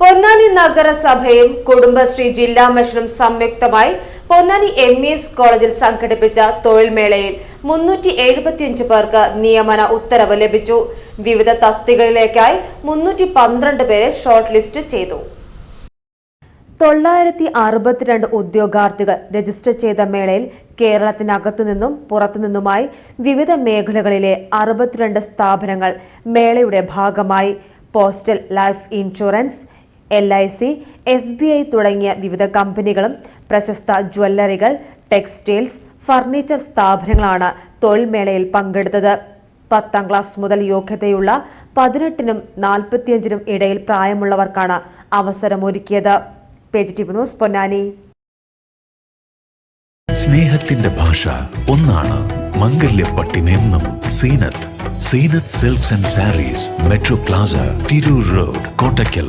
പൊന്നാനി നഗരസഭയും കുടുംബശ്രീ ജില്ലാ മിഷനും സംയുക്തമായി പൊന്നാനി എം എസ് കോളേജിൽ സംഘടിപ്പിച്ച തൊഴിൽമേളയിൽ മുന്നൂറ്റി എഴുപത്തിയഞ്ച് പേർക്ക് നിയമന ഉത്തരവ് ലഭിച്ചു. വിവിധ തസ്തികകളിലേക്കായി മുന്നൂറ്റി പന്ത്രണ്ട് പേരെ ഷോർട്ട് ലിസ്റ്റ് ചെയ്തു. തൊള്ളായിരത്തി അറുപത്തിരണ്ട് ഉദ്യോഗാർത്ഥികൾ രജിസ്റ്റർ ചെയ്ത മേളയിൽ കേരളത്തിനകത്തു നിന്നും പുറത്തുനിന്നുമായി വിവിധ മേഖലകളിലെ അറുപത്തിരണ്ട് സ്ഥാപനങ്ങൾ മേളയുടെ ഭാഗമായി. Postal life insurance L I C S B I തുടങ്ങിയ വിവിധ കമ്പനികളും പ്രശസ്ത ജ്വല്ലറികൾ ടെക്സ്റ്റൈൽസ് ഫർണിച്ചർ സ്ഥാപനങ്ങളാണ് തൊഴിൽ മേളയിൽ പങ്കെടുത്തത്. പത്താം ക്ലാസ് മുതൽ യോഗ്യതയുള്ള പതിനെട്ടിനും നാൽപ്പത്തിയഞ്ചിനും ഇടയിൽ പ്രായമുള്ളവർക്കാണ് അവസരമൊരുക്കിയത്. ന്യൂസ് പൊന്നാനി. സ്നേഹത്തിന്റെ ഭാഷ ഒന്നാണ് മംഗല്യ മംഗല്യപ്പട്ടിനെന്നും Seenath. Seenath silks and sarees metro plaza Tirur road Kottakkal.